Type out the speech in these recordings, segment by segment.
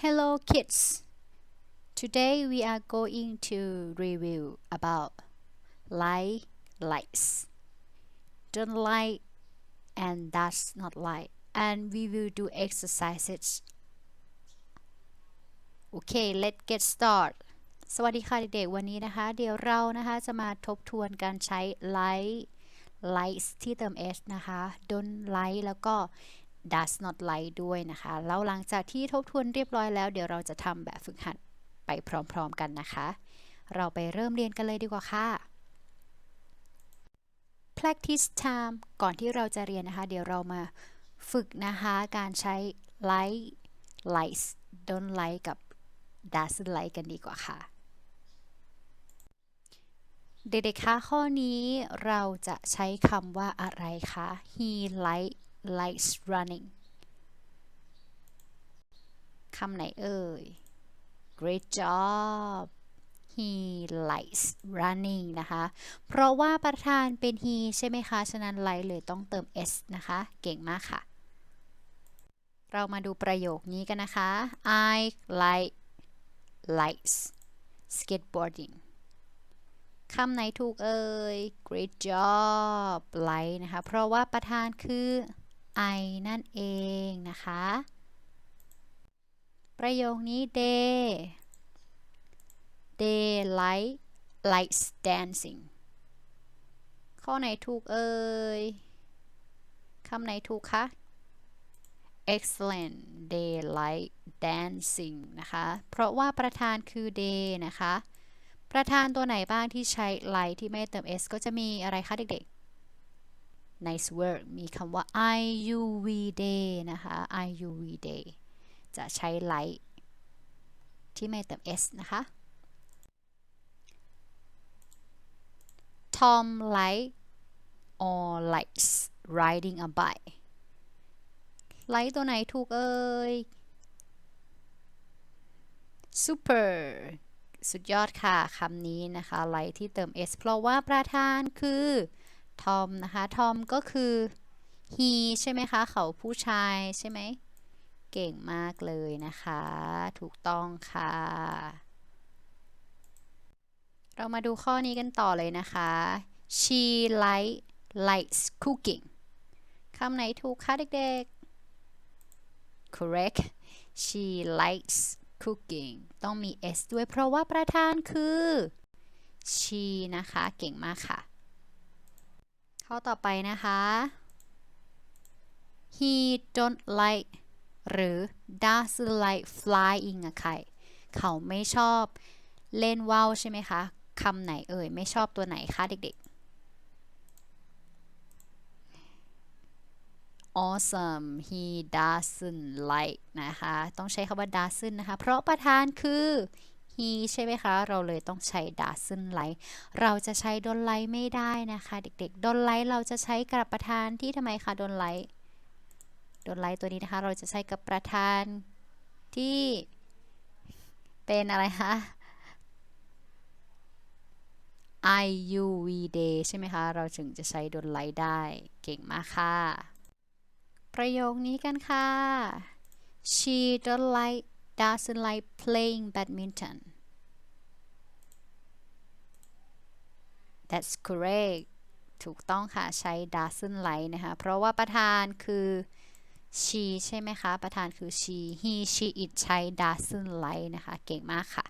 Hello kids. Today we are going to review about like likes, don't like and does not like and we will do exercises. Okay, let's get start. สวัสดีค่ะเด็กๆ วันนี้นะคะ เดี๋ยวเรานะคะ จะมาทบทวนการใช้ like likes ที่เติม s นะคะ don't like แล้วก็ does not like ด้วยนะคะ แล้วหลังจากที่ทบทวนเรียบร้อยแล้ว เดี๋ยวเราจะทำแบบฝึกหัดไปพร้อมๆกันนะคะ เราไปเริ่มเรียนกันเลยดีกว่าค่ะ practice time ก่อนที่เราจะเรียนนะคะ เดี๋ยวเรามาฝึกนะคะ การใช้ like likes don't like กับ doesn't like กันดีกว่าค่ะ เด็กๆคะข้อนี้เราจะใช้คำว่าอะไรคะ he like likes running คำไหนเอ่ย great job he likes running นะคะ เพราะว่าประธานเป็น he ใช่ไหมคะ ฉะนั้น like เลยต้องเติม s นะคะ เก่งมากค่ะ เรามาดูประโยคนี้กันนะคะ I like likes skateboarding คำไหนถูกเอ่ย great job like นะคะ เพราะว่าประธานคือ I นั่นเองนะคะ ประโยคนี้ they they like likes dancing ข้อไหนถูกเอ่ยคำไหนถูกคะ excellent they like dancing นะคะ เพราะว่าประธานคือ they นะคะ ประธานตัวไหนบ้างที่ใช้ like ที่ไม่เติม s ก็จะมีอะไรคะเด็กๆ nice word มีคำว่า iuv day นะคะ iuv day จะใช้ like ที่ไม่เติม s นะคะ Tom like or likes riding a bike ไลท์ตัวไหนถูกเอ่ย super สุดยอดค่ะคำนี้นะคะไลท์ที่เติม s เพราะว่าประธานคือ ทอมนะคะทอมก็คือ he ใช่ไหมคะ เขาผู้ชายใช่ไหม เก่งมากเลยนะคะ ถูกต้องค่ะ เรามาดูข้อนี้กันต่อเลยนะคะ she like likes cooking คำไหนถูกคะเด็กๆ correct she likes cooking ต้องมี s ด้วยเพราะว่าประธานคือ she นะคะ เก่งมากค่ะ ข้อต่อไปนะคะ he don't like หรือ doesn't like flying a kite เขาไม่ชอบเล่นว่าวใช่ไหมคะคำไหนเอ่ย ไม่ชอบตัวไหนคะเด็กๆ awesome he doesn't like นะคะ ต้องใช้คำว่า doesn't นะคะ เพราะประธานคือ he ใช่ไหมคะ เราเลยต้องใช้ doesn't like เราจะใช้ don't like ไม่ได้นะคะ เด็กๆ don't like เราจะใช้กับประธานที่ทำไมคะ don't like โดนไลตัวนี้นะคะ เราจะใช้กับประธานที่เป็นอะไรคะ I U V day ใช่ไหมคะ เราจึงจะใช้โดนไลได้ เก่งมากค่ะ ประโยคนี้กันค่ะ She don't like doesn't like playing badminton That's correct ถูกต้องค่ะ ใช้ doesn't like นะคะ เพราะว่าประธานคือ she ใช่ไหมคะ ประธานคือ she he she it ใช้ doesn't like นะคะ เก่งมากค่ะ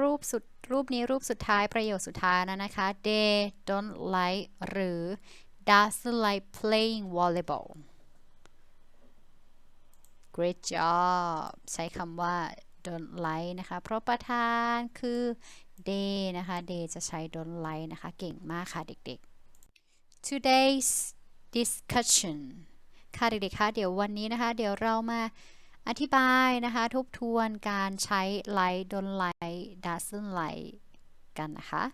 รูปสุด รูปนี้รูปสุดท้ายประโยคสุดท้ายนะนะคะ they don't like หรือ doesn't like playing volleyball great job ใช้คำว่า don't like นะคะ เพราะประธานคือ they นะคะ they จะใช้ don't like นะคะ เก่งมากค่ะเด็กๆ today's discussion ค่ะเด็กๆคะเดี๋ยววันนี้นะคะ เดี๋ยวเรามาอธิบายนะคะ ทบทวนการใช้ like don't like doesn't like กันนะคะ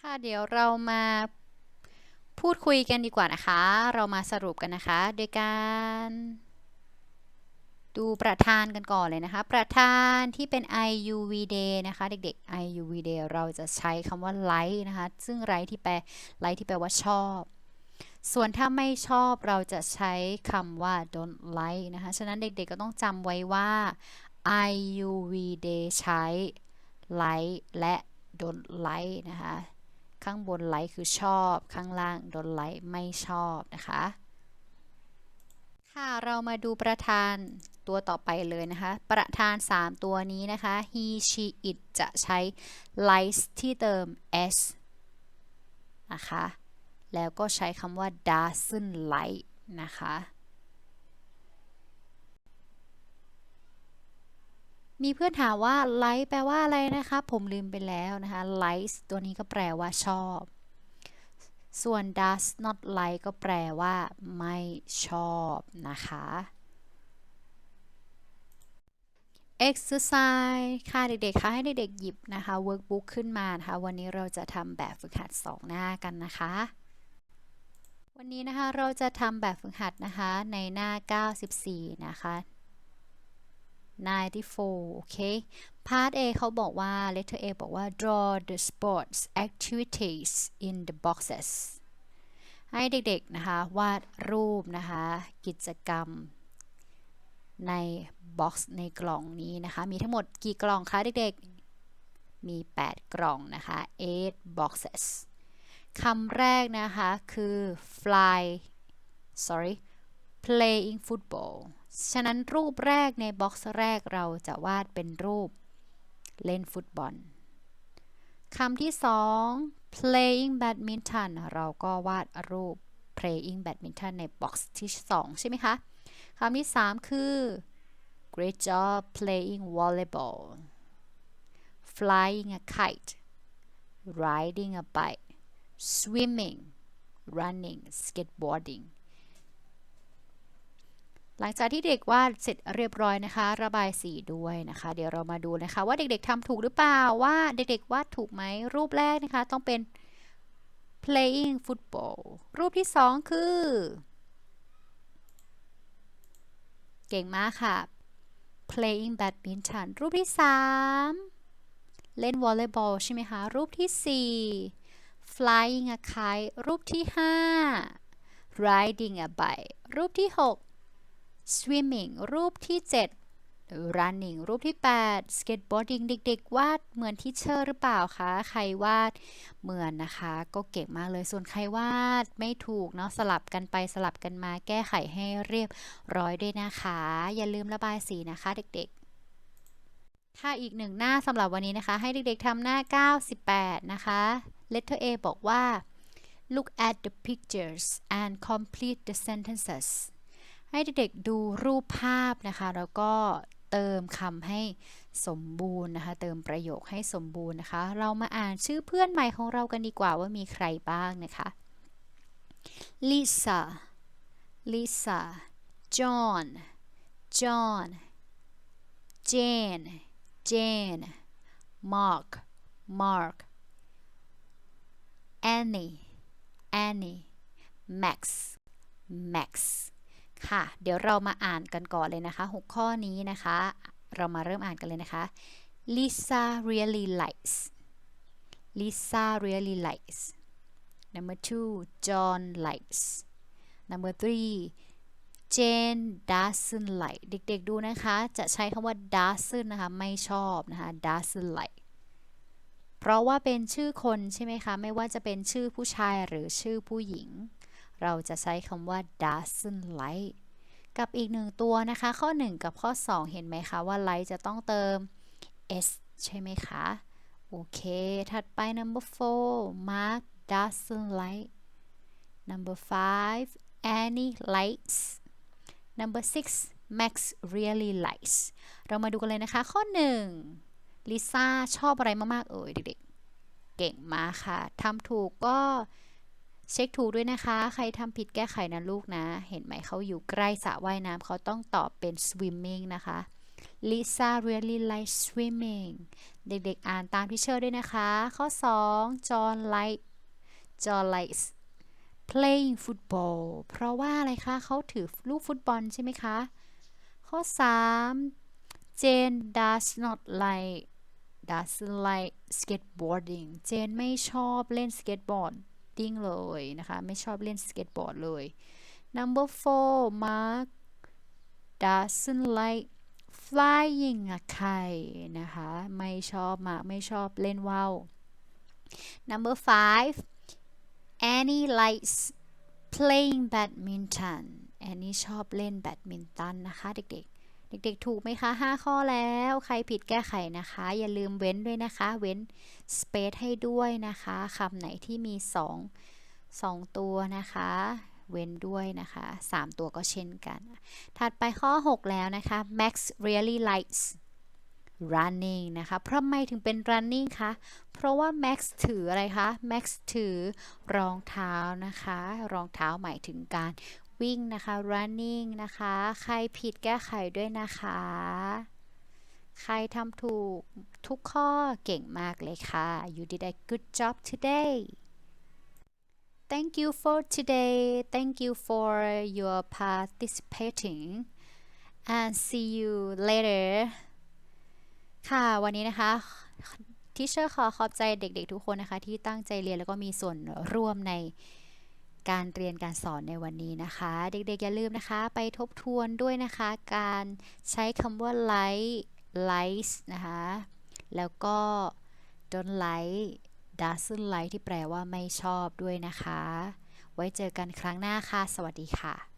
ค่ะเดี๋ยวเรามาพูดคุยกันดีกว่านะคะ เรามาสรุปกันนะคะ โดยการ ดูประธานกันก่อนเลยนะคะ ประธานที่เป็น IUV day นะคะ เด็กๆ IUV day เราจะใช้คำว่า like นะคะ ซึ่ง like ที่แปล like ที่แปลว่าชอบ ส่วนถ้าไม่ชอบเราจะใช้คำว่า don't like นะคะ ฉะนั้นเด็กๆก็ต้องจำไว้ว่า I U V they ใช้ like และ don't like นะคะ ข้างบน like คือชอบ ข้างล่าง don't like ไม่ชอบนะคะค่ะ เรามาดูประธาน ตัวต่อไปเลยนะคะ ประธาน 3 ตัวนี้นะคะ he she it จะใช้ likes ที่เติม s นะคะ แล้วก็ใช้คำว่า doesn't like นะคะ มีเพื่อนถามว่า like แปลว่าอะไรนะคะ ผมลืมไปแล้วนะคะ likes ตัวนี้ก็แปลว่าชอบ ส่วน does not like ก็แปลว่า ไม่ชอบนะคะ exercise ค่ะเด็กๆคะให้เด็กๆหยิบนะคะ workbook ขึ้นมานะคะ วันนี้เราจะทำแบบฝึกหัด2หน้ากันนะคะ วันนี้นะคะเราจะทำแบบฝึกหัดนะคะในหน้า 94 นะคะ94 โอเค part A เขาบอกว่า letter A บอกว่า draw the sports activities in the boxes ให้เด็กๆนะคะ วาดรูปนะคะ กิจกรรม ในบ็อกซ์ในกล่องนี้นะคะ มีทั้งหมดกี่กล่องคะเด็กๆ มี 8 กล่องนะคะ eight boxes คำแรกนะคะคือ fly sorry playing football ฉะนั้นรูปแรกในบ็อกซ์แรกเราจะวาดเป็นรูปเล่นฟุตบอลคำที่สอง playing badminton เราก็วาดรูป playing badminton ในบ็อกซ์ที่สองใช่ไหมคะ คำที่สามคือ great job playing volleyball flying a kite riding a bike swimming running skateboarding หลังจากที่เด็กวาดเสร็จเรียบร้อยนะคะ ระบายสีด้วยนะคะ เดี๋ยวเรามาดูนะคะ ว่าเด็กๆทำถูกหรือเปล่าว่าเด็กๆวาดถูกไหมรูปแรกนะคะ ต้องเป็น playing football รูปที่สองคือ เก่งมากค่ะ playing badminton รูปที่สามเล่นวอลเลย์บอลใช่ไหมคะ รูปที่สี่ flying a kite รูปที่ห้า riding a bike รูปที่หก swimming รูปที่ 7 running รูปที่ 8 skateboarding เด็กๆ วาดเหมือนที่เชอร์หรือเปล่าคะ ใครวาดเหมือนนะคะ ก็เก่งมากเลย ส่วนใครวาดไม่ถูกเนาะ สลับกันไปสลับกันมา แก้ไขให้เรียบร้อยด้วยนะคะ อย่าลืมระบายสีนะคะเด็กๆถ้าอีกหนึ่งหน้าสำหรับวันนี้นะคะ ให้เด็กๆทำหน้า 98 นะคะ letter A บอกว่า look at the pictures and complete the sentences ให้เด็กๆดูรูปภาพนะคะ แล้วก็ เติมคำให้สมบูรณ์นะคะ เติมประโยคให้สมบูรณ์นะคะ เรามาอ่านชื่อเพื่อนใหม่ของเรากันดีกว่าว่ามีใครบ้างนะคะ Lisa Lisa John John Jane Jane Mark Mark Annie Annie Max Max ค่ะ เดี๋ยวเรามาอ่านกันก่อนเลยนะคะ6ข้อนี้นะคะ เรามาเริ่มอ่านกันเลยนะคะ Lisa really likes Lisa really likes number two John likes number three Jane doesn't like เด็กๆดูนะคะ จะใช้คำว่า doesn't นะคะ ไม่ชอบนะคะ doesn't like เพราะว่าเป็นชื่อคนใช่ไหมคะ ไม่ว่าจะเป็นชื่อผู้ชายหรือชื่อผู้หญิง เราจะใช้คำว่า doesn't like กับอีกหนึ่งตัวนะคะ ข้อ 1 กับข้อ 2 เห็นไหมคะว่า like จะต้องเติม s ใช่ไหมคะ โอเค ถัดไป number 4 Mark doesn't like number 5 Annie likes number 6 Max really likes เรามาดูกันเลยนะคะ ข้อ 1 ลิซ่าชอบอะไรมาก ๆ เอ่ยเด็กๆ เก่งมากค่ะทำถูกก็ เช็คถูกด้วยนะคะ ใครทำผิดแก้ไขนะลูกนะ เห็นไหมเขาอยู่ใกล้สระว่ายน้ำเขาต้องตอบเป็น swimming นะคะ Lisa really likes swimming เด็กๆ อ่านตามที่เชื่อด้วยนะคะ ข้อ 2 John like John likes playing football เพราะว่าอะไรคะเขาถือลูกฟุตบอลใช่ไหมคะ ข้อ 3 Jane does not like doesn't like skateboarding เจนไม่ชอบเล่นสเก็ตบอร์ด skatting เลยนะคะ ไม่ชอบเล่นสเก็ตบอร์ดเลย number four Mark doesn't like flying a kite นะคะ ไม่ชอบมาไม่ชอบเล่นว่าว number five Annie likes playing badminton Annie ชอบเล่นแบดมินตันนะคะเด็ก เด็กๆ ถูกไหมคะ 5 ข้อแล้ว ใครผิดแก้ไขนะคะ อย่าลืมเว้นด้วยนะคะ เว้น space ให้ด้วยนะคะคำไหนที่มี 2 2 ตัวนะคะ เว้นด้วยนะคะ 3 ตัวก็เช่นกัน ถัดไปข้อ 6 แล้วนะคะ Max really likes running นะคะเพราะไม่ถึงเป็น running คะ เพราะว่า Max ถืออะไรคะ Max ถือรองเท้านะคะ รองเท้าหมายถึงการ วิ่งนะคะ running นะคะ ใครผิดแก้ไขด้วยนะคะ ใครทำถูกทุกข้อเก่งมากเลยค่ะ you did a good job today thank you for today thank you for your participating and see you later ค่ะวันนี้นะคะที่เชอร์ขอขอบใจเด็กๆทุกคนนะคะ ที่ตั้งใจเรียนแล้วก็มีส่วนร่วมใน การเรียนการสอนในวันนี้นะคะ เด็กๆอย่าลืมนะคะ ไปทบทวนด้วยนะคะ การใช้คำว่า like likes นะคะ แล้วก็ don't like doesn't like ที่แปลว่าไม่ชอบด้วยนะคะ ไว้เจอกันครั้งหน้าค่ะ สวัสดีค่ะ